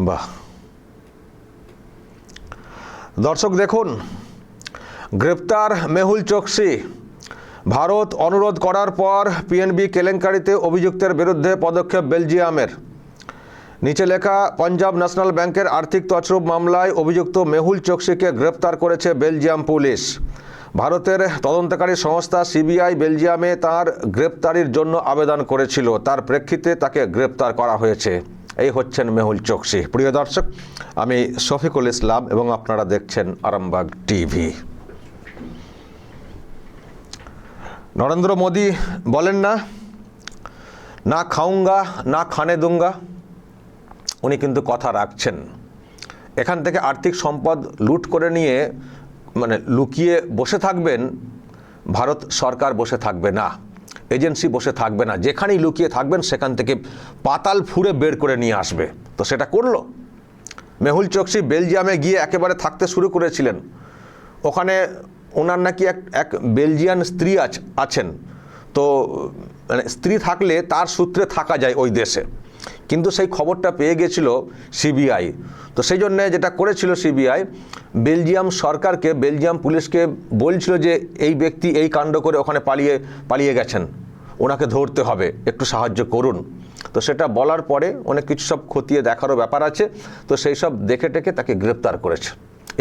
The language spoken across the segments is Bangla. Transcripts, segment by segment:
বাহ। দর্শক দেখুন, গ্রেপ্তার মেহুল চোকসি। ভারত অনুরোধ করার পর পিএনবি কেলেঙ্কারিতে অভিযুক্তের বিরুদ্ধে পদক্ষেপ বেলজিয়ামের। নিচে লেখা, পাঞ্জাব ন্যাশনাল ব্যাংকের আর্থিক তছরূপ মামলায় অভিযুক্ত মেহুল চোকসিকে গ্রেপ্তার করেছে বেলজিয়াম পুলিশ। ভারতের তদন্তকারী সংস্থা সিবিআই বেলজিয়ামে তার গ্রেপ্তারির জন্য আবেদন করেছিল। তার প্রেক্ষিতে তাকে গ্রেপ্তার করা হয়েছে। এই হচ্ছেন মেহুল চোকসি। প্রিয় দর্শক, আমি শফিকুল ইসলাম এবং আপনারা দেখছেন আরামবাগ টিভি। নরেন্দ্র মোদী বলেন না না খাউঙ্গা না খানে দুঙ্গা। উনি কিন্তু কথা রাখছেন। এখান থেকে আর্থিক সম্পদ লুট করে নিয়ে মানে লুকিয়ে বসে থাকবেন, ভারত সরকার বসে থাকবে না। এজেন্সি বসে থাকবে না। যেখানেই লুকিয়ে থাকবেন, সেখান থেকে পাতাল ফুঁড়ে বের করে নিয়ে আসবে। তো সেটা করল। মেহুল চোকসি বেলজিয়ামে গিয়ে একেবারে থাকতে শুরু করেছিলেন। ওখানে ওনার নাকি এক এক বেলজিয়ান স্ত্রী আছ- আছেন। তো মানে স্ত্রী থাকলে তার সূত্রে থাকা যায় ওই দেশে। কিন্তু সেই খবরটা পেয়ে গেছিল সিবিআই। তো সেই জন্যে যেটা করেছিল সিবিআই, বেলজিয়াম সরকারকে, বেলজিয়াম পুলিশকে বলছিল যে এই ব্যক্তি এই কাণ্ড করে ওখানে পালিয়ে পালিয়ে গেছেন। ওনাকে ধরতে হবে, একটু সাহায্য করুন। তো সেটা বলার পরে অনেক কিছু সব খতিয়ে দেখারও ব্যাপার আছে। তো সেই সব দেখে টেকে তাকে গ্রেপ্তার করেছে।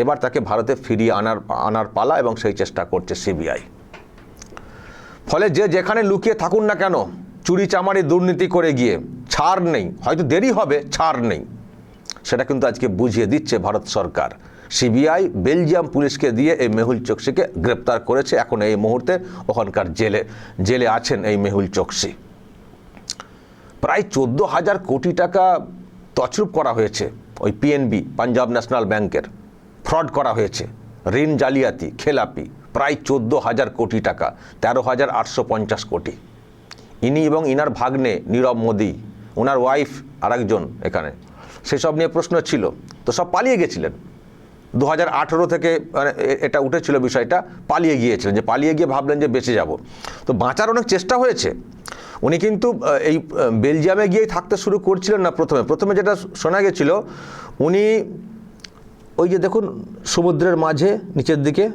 এবার তাকে ভারতে ফিরিয়ে আনার আনার পালা এবং সেই চেষ্টা করছে সিবিআই। ফলে যে যেখানে লুকিয়ে থাকুন না কেন চুরি চামারি দুর্নীতি করে গিয়ে ছাড় নেই, হয়তো দেরি হবে, ছাড় নেই। সেটা কিন্তু আজকে বুঝিয়ে দিচ্ছে ভারত সরকার। সিবিআই বেলজিয়াম পুলিশকে দিয়ে এই মেহুল চোকসিকে গ্রেপ্তার করেছে এখন এই মুহূর্তে ওখানকার জেলে জেলে আছেন এই মেহুল চোকসি। প্রায় চোদ্দ হাজার কোটি টাকা তছরুপ করা হয়েছে ওই পিএনবি পাঞ্জাব ন্যাশনাল ব্যাংকের। ফ্রড করা হয়েছে, ঋণ জালিয়াতি, খেলাপি, প্রায় চোদ্দ হাজার কোটি টাকা, তেরো হাজার আটশো পঞ্চাশ কোটি। ইনি এবং ইনার ভাগ্নে নীরব মোদি ওনার ওয়াইফ আরেকজন এখানে। সেসব নিয়ে প্রশ্ন ছিল। তো সব পালিয়ে গেছিলেন। দু হাজার আঠেরো থেকে মানে এটা উঠেছিল বিষয়টা, পালিয়ে গিয়েছিলেন। যে পালিয়ে গিয়ে ভাবলেন যে বেঁচে যাব। তো বাঁচার অনেক চেষ্টা হয়েছে। উনি কিন্তু এই বেলজিয়ামে গিয়েই থাকতে শুরু করছিলেন না প্রথমে। প্রথমে যেটা শোনা গেছিল, উনি ওই যে দেখুন, সমুদ্রের মাঝে, নিচের দিকে,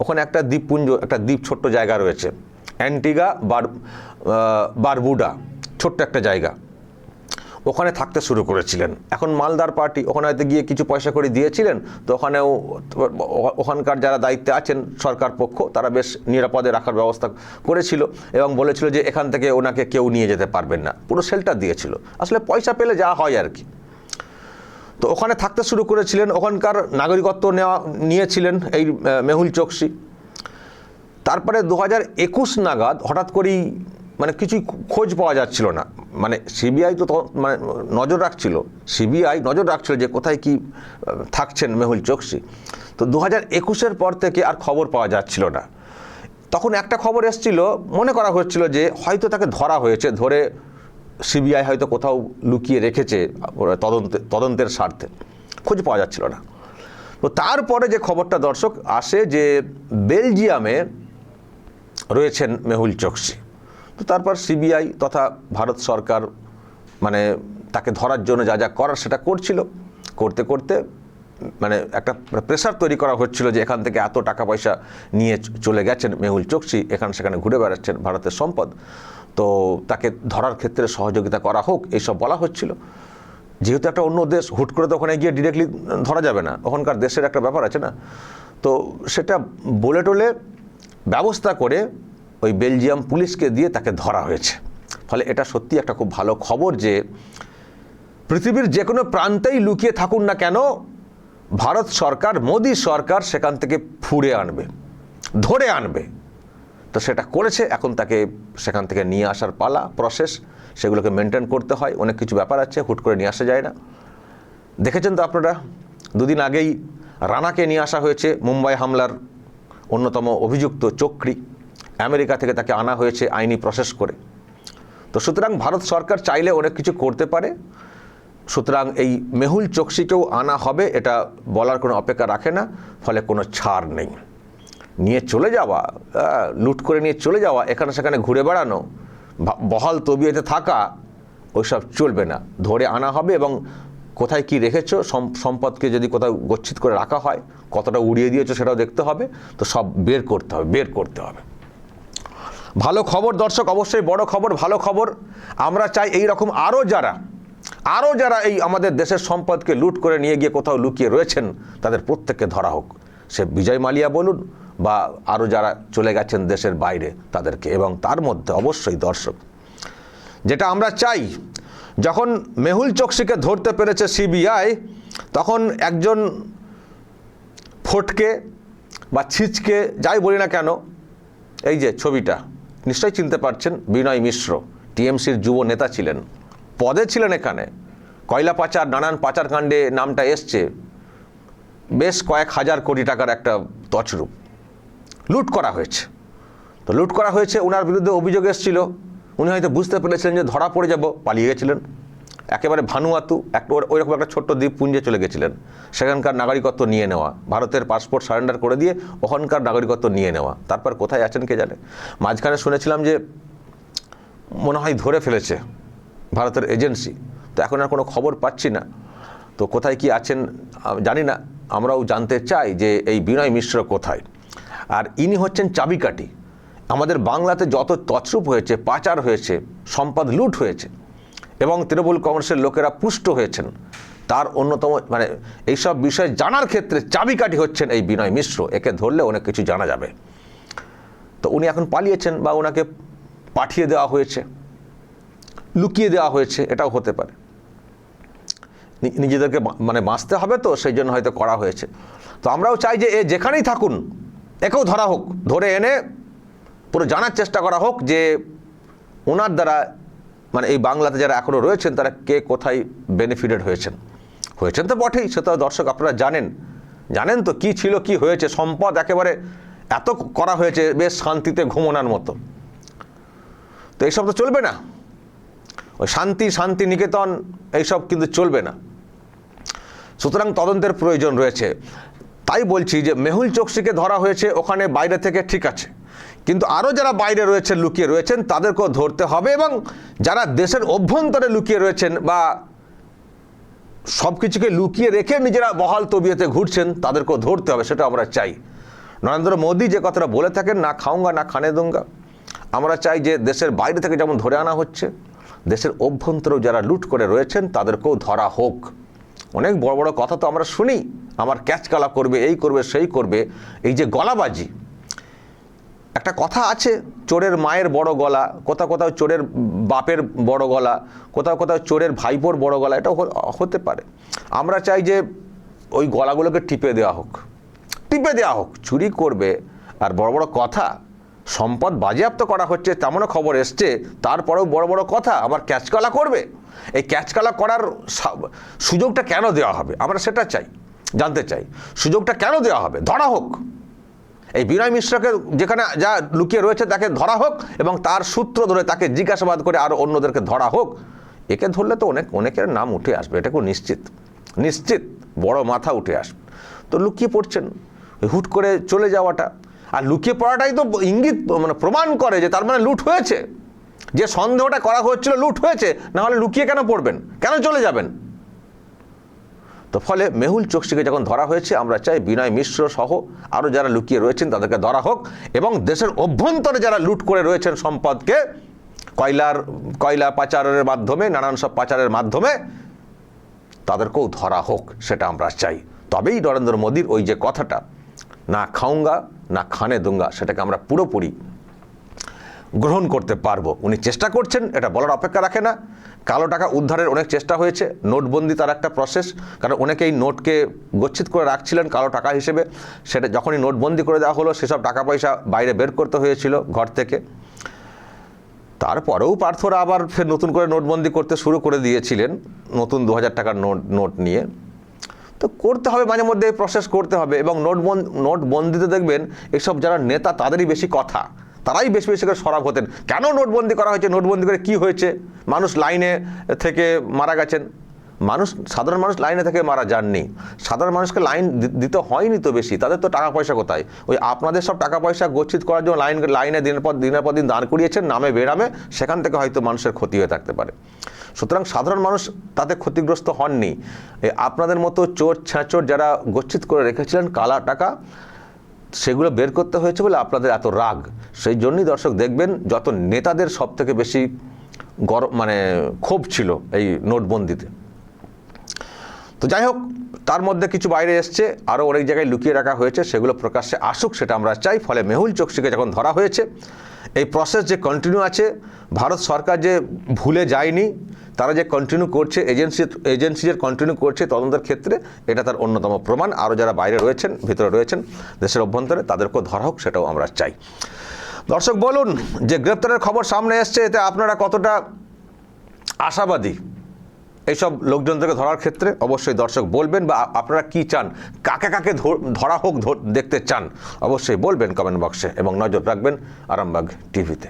ওখানে একটা দ্বীপপুঞ্জ, একটা দ্বীপ ছোট্ট জায়গা রয়েছে। অ্যান্টিগা বার বারবুডা, ছোট্ট একটা জায়গা। ওখানে থাকতে শুরু করেছিলেন। এখন মালদার পার্টি, ওখানে হয়তো গিয়ে কিছু পয়সা করে দিয়েছিলেন, তো ওখানেও ওখানকার যারা দায়িত্বে আছেন সরকার পক্ষ, তারা বেশ নিরাপদে রাখার ব্যবস্থা করেছিল এবং বলেছিল যে এখান থেকে ওনাকে কেউ নিয়ে যেতে পারবেন না। পুরো শেল্টার দিয়েছিল। আসলে পয়সা পেলে যা হয় আর কি। তো ওখানে থাকতে শুরু করেছিলেন, ওখানকার নাগরিকত্ব নেওয়া, নিয়েছিলেন এই মেহুল চোকসি। তারপরে দু হাজার একুশ নাগাদ হঠাৎ করেই মানে কিছুই খোঁজ পাওয়া যাচ্ছিল না। মানে সিবিআই তো মানে নজর রাখছিল। সিবিআই নজর রাখছিল যে কোথায় কি থাকছেন মেহুল চোকসি। তো দু হাজার একুশের পর থেকে আর খবর পাওয়া যাচ্ছিল না। তখন একটা খবর এসেছিল, মনে করা হচ্ছিল যে হয়তো তাকে ধরা হয়েছে, ধরে সিবিআই হয়তো কোথাও লুকিয়ে রেখেছে তদন্ত, তদন্তের স্বার্থে। খোঁজ পাওয়া যাচ্ছিল না। তো তারপরে যে খবরটা দর্শক আসে যে বেলজিয়ামে রয়েছেন মেহুল চোকসি। তো তারপর সিবিআই তথা ভারত সরকার মানে তাকে ধরার জন্য যা যা করার সেটা করছিল। করতে করতে মানে একটা প্রেশার তৈরি করা হচ্ছিল যে এখান থেকে এত টাকা পয়সা নিয়ে চলে গেছেন মেহুল চোকসি, এখানে সেখানে ঘুরে বেড়াচ্ছেন ভারতের সম্পদ। তো তাকে ধরার ক্ষেত্রে সহযোগিতা করা হোক, এইসব বলা হচ্ছিল। যেহেতু একটা অন্য দেশ, হুট করে তো ওখানে গিয়ে ডিরেক্টলি ধরা যাবে না। ওখানকার দেশের একটা ব্যাপার আছে না। তো সেটা বলে টলে ব্যবস্থা করে ওই বেলজিয়াম পুলিশকে দিয়ে তাকে ধরা হয়েছে। ফলে এটা সত্যি একটা খুব ভালো খবর যে পৃথিবীর যে কোনো প্রান্তেই লুকিয়ে থাকুন না কেন, ভারত সরকার, মোদী সরকার সেখান থেকে ফুঁড়ে আনবে, ধরে আনবে। তো সেটা করেছে, এখন তাকে সেখান থেকে নিয়ে আসার পালা প্রসেস সেগুলোকে মেনটেন করতে হয়। অনেক কিছু ব্যাপার আছে, হুট করে নিয়ে আসা যায় না। দেখেছেন তো আপনারা, দুদিন আগেই রানাকে নিয়ে আসা হয়েছে মুম্বাই হামলার অন্যতম অভিযুক্ত চক্রী। আমেরিকা থেকে তাকে আনা হয়েছে আইনি প্রসেস করে। তো সুতরাং ভারত সরকার চাইলে অনেক কিছু করতে পারে। সুতরাং এই মেহুল চোকসিকেও আনা হবে, এটা বলার কোনো অপেক্ষা রাখে না, ফলে কোনো ছাড় নেই। নিয়ে চলে যাওয়া লুট করে নিয়ে চলে যাওয়া, এখানে সেখানে ঘুরে বেড়ানো বহাল তবিয়তে থাকা, ওইসব চলবে না। ধরে আনা হবে এবং কোথায় কি রেখেছ সম্পদকে যদি কোথাও গচ্ছিত করে রাখা হয়, কতটা উড়িয়ে দিয়েছ সেটাও দেখতে হবে। তো সব বের করতে হবে, বের করতে হবে। ভালো খবর দর্শক, অবশ্যই বড় খবর, ভালো খবর। আমরা চাই এই রকম আরও যারা আরও যারা এই আমাদের দেশের সম্পদকে লুট করে নিয়ে গিয়ে কোথাও লুকিয়ে রয়েছেন, তাদের প্রত্যেককে ধরা হোক। সে বিজয় মালিয়া বলুন বা আরও যারা চলে গেছেন দেশের বাইরে, তাদেরকে। এবং তার মধ্যে অবশ্যই দর্শক, যেটা আমরা চাই, যখন মেহুল চোকসিকে ধরতে পেরেছে সিবিআই, তখন একজন ফটকে বা ছিচকে, যাই বলি না কেন, এই যে ছবিটা নিশ্চয়ই চিনতে পারছেন বিনয় মিশ্র, টিএমসির যুব নেতা ছিলেন। পদে ছিলেন এখানে। কয়লা পাচার, নানান পাচারকাণ্ডে নামটা এসছে। বেশ কয়েক হাজার কোটি টাকার একটা তছরূপ। লুট করা হয়েছে। তো লুট করা হয়েছে ওনার বিরুদ্ধে অভিযোগ এসেছিল। উনি হয়তো বুঝতে পেরেছিলেন যে ধরা পড়ে যাব, পালিয়ে গেছিলেন। একেবারে ভানুয়াতু, একটা ওইরকম একটা ছোট্ট দ্বীপপুঞ্জে চলে গেছিলেন। সেখানকার নাগরিকত্ব নিয়ে নেওয়া, ভারতের পাসপোর্ট সারেন্ডার করে দিয়ে ওখানকার নাগরিকত্ব নিয়ে নেওয়া। তারপর কোথায় আছেন কে জানে? মাঝখানে শুনেছিলাম যে মনে হয় ধরে ফেলেছে ভারতের এজেন্সি তো এখন আর কোনো খবর পাচ্ছি না। তো কোথায় কি আছেন জানি না। আমরাও জানতে চাই যে এই বিনয় মিশ্র কোথায়। আর ইনি হচ্ছেন চাবিকাঠি। আমাদের বাংলাতে যত তছরূপ হয়েছে, পাচার হয়েছে, সম্পদ লুট হয়েছে এবং তৃণমূল কংগ্রেসের লোকেরা পুষ্ট হয়েছেন। তার অন্যতম মানে এইসব বিষয় জানার ক্ষেত্রে চাবিকাঠি হচ্ছেন এই বিনয় মিশ্র। একে ধরলে অনেক কিছু জানা যাবে। তো উনি এখন পালিয়েছেন বা ওনাকে পাঠিয়ে দেওয়া হয়েছে, লুকিয়ে দেওয়া হয়েছে, এটাও হতে পারে। নিজেদেরকে মানে বাঁচতে হবে তো, সেই জন্য হয়তো করা হয়েছে। তো আমরাও চাই যে এ যেখানেই থাকুন, একেও ধরা হোক, ধরে এনে পুরো জানার চেষ্টা করা হোক যে ওনার দ্বারা মানে এই বাংলাতে যারা এখনও রয়েছেন, তারা কে কোথায় বেনিফিটেড হয়েছেন? হয়েছেন তো বটেই, সে তো দর্শক আপনারা জানেন। জানেন তো কি ছিল, কি হয়েছে, সম্পদ একেবারে এত করা হয়েছে, বেশ শান্তিতে ঘুমনার মতো। তো এইসব তো চলবে না। ওই শান্তি শান্তি নিকেতন এইসব কিন্তু চলবে না। সুতরাং তদন্তের প্রয়োজন রয়েছে। তাই বলছি যে, মেহুল চোকসিকে ধরা হয়েছে, ওখানে বাইরে থেকে ঠিক আছে। কিন্তু আরও যারা বাইরে রয়েছেন, লুকিয়ে রয়েছেন, তাদেরকেও ধরতে হবে এবং যারা দেশের অভ্যন্তরে লুকিয়ে রয়েছেন বা সব কিছুকে লুকিয়ে রেখে নিজেরা বহাল তবিয়তে ঘুরছেন, তাদেরকেও ধরতে হবে, সেটা আমরা চাই। নরেন্দ্র মোদী যে কথাটা বলে থাকেন, না খাউঙ্গা না খানে দুঙ্গা। আমরা চাই যে দেশের বাইরে থেকে যেমন ধরে আনা হচ্ছে, দেশের অভ্যন্তরেও যারা লুট করে রয়েছেন, তাদেরকেও ধরা হোক। অনেক বড় বড় কথা তো আমরা শুনি, আমার ক্যাচকালা করবে, এই করবে, সেই করবে। এই যে গলাবাজি একটা কথা আছে, চোরের মায়ের বড় গলা, কোথাও কোথাও চোরের বাপের বড় গলা, কোথাও কোথাও চোরের ভাইপোর বড় গলা এটাও হ- হতে পারে। আমরা চাই যে ওই গলাগুলোকে টিপে দেওয়া হোক। টিপে দেওয়া হোক, চুরি করবে। আর বড় বড় কথা, সম্পদ বাজেয়াপ্ত করা হচ্ছে, তেমনও খবর এসছে, তারপরেও বড় বড় কথা, আবার ক্যাচকলা করবে। এই ক্যাচকলা করার সুযোগটা কেন দেওয়া হবে? আমরা সেটা চাই, জানতে চাই। সুযোগটা কেন দেওয়া হবে? ধরা হোক। এই বিনয় মিশ্রকে যেখানে যা লুকিয়ে রয়েছে তাকে ধরা হোক এবং তার সূত্র ধরে তাকে জিজ্ঞাসাবাদ করে আরও অন্যদেরকে ধরা হোক, একে ধরলে তো অনেক, অনেকের নাম উঠে আসবে, এটা খুব নিশ্চিত। নিশ্চিত বড় মাথা উঠে আসবে। তো লুকিয়ে পড়ছেন, হুট করে চলে যাওয়াটা। আর লুকিয়ে পড়াটাই তো ইঙ্গিত মানে প্রমাণ করে যে তার মানে লুট হয়েছে। যে সন্দেহটা করা হচ্ছিল লুট হয়েছে না হলে লুকিয়ে কেন পড়বেন? কেন চলে যাবেন? তো ফলে মেহুল চোকসিকে যখন ধরা হয়েছে, আমরা চাই বিনয় মিশ্র সহ আরও যারা লুকিয়ে রয়েছেন তাদেরকে ধরা হোক এবং দেশের অভ্যন্তরে যারা লুট করে রয়েছেন সম্পদকে, কয়লার, কয়লা পাচারের মাধ্যমে, নানান সব পাচারের মাধ্যমে, তাদেরকেও ধরা হোক, সেটা আমরা চাই। তবেই নরেন্দ্র মোদীর ওই যে কথাটা, না খাউঙ্গা না খানে দুঙ্গা, সেটাকে আমরা পুরোপুরি গ্রহণ করতে পারব। উনি চেষ্টা করছেন, এটা বলার অপেক্ষা রাখে না। কালো টাকা উদ্ধারের অনেক চেষ্টা হয়েছে, নোটবন্দি তার একটা প্রসেস কারণ অনেকে এই নোটকে গচ্ছিত করে রাখছিলেন কালো টাকা হিসেবে। সেটা যখনই নোটবন্দি করে দেওয়া হলো, সেসব টাকা পয়সা বাইরে বের করতে হয়েছিল ঘর থেকে। তারপরেও পার্থরা আবার ফের নতুন করে নোটবন্দি করতে শুরু করে দিয়েছিলেন, নতুন দু হাজার টাকার নোট নোট নিয়ে। তো করতে হবে, মাঝে মধ্যে প্রসেস করতে হবে এবং নোটবন্দি নোটবন্দিতে দেখবেন এসব যারা নেতা তাদেরই বেশি কথা। তারাই বেশি বেশি করে সরব হতেন। কেন নোটবন্দি করা হয়েছে? নোটবন্দি করে কি হয়েছে? মানুষ লাইনে থেকে মারা গেছেন। মানুষ, সাধারণ মানুষ লাইনে থেকে মারা যাননি। সাধারণ মানুষকে লাইন দিতে হয়নি তো বেশি। তাদের তো টাকা পয়সা কোথায়? ওই আপনাদের সব টাকা পয়সা গচ্ছিত করার জন্য লাইন, লাইনে দিনের পর দিনের পর দিন দাঁড় করিয়েছেন, নামে বেরামে, সেখান থেকে হয়তো মানুষের ক্ষতি হয়ে থাকতে পারে। সুতরাং সাধারণ মানুষ তাতে ক্ষতিগ্রস্ত হননি। আপনাদের মতো চোর ছ্যাঁচোর যারা গচ্ছিত করে রেখেছিলেন কালা টাকা সেগুলো বের করতে হয়েছে বলে আপনাদের এত রাগ। সেই জন্যই দর্শক দেখবেন, যত নেতাদের সব থেকে বেশি গরম মানে ক্ষোভ ছিল এই নোটবন্দিতে। তো যাই হোক, তার মধ্যে কিছু বাইরে এসছে, আরও অনেক জায়গায় লুকিয়ে রাখা হয়েছে, সেগুলো প্রকাশ্যে আসুক, সেটা আমরা চাই। ফলে মেহুল চোকসিকে যখন ধরা হয়েছে এই প্রসেস যে কন্টিনিউ আছে, ভারত সরকার যে ভুলে যায়নি, তারা যে কন্টিনিউ করছে এজেন্সি এজেন্সি যে কন্টিনিউ করছে তদন্তের ক্ষেত্রে, এটা তার অন্যতম প্রমাণ। আরও যারা বাইরে রয়েছেন, ভিতরে রয়েছেন, দেশের অভ্যন্তরে, তাদেরকেও ধরা হোক, সেটাও আমরা চাই। দর্শক, বলুন, যে গ্রেপ্তারের খবর সামনে এসছে, এতে আপনারা কতটা আশাবাদী? এইসব লোকজনদেরকে ধরার ক্ষেত্রে অবশ্যই দর্শক বলবেন বা আপনারা কি চান? কাকে কাকে ধরা হোক দেখতে চান? অবশ্যই বলবেন কমেন্ট বক্সে এবং নজর রাখবেন আরামবাগ টিভিতে।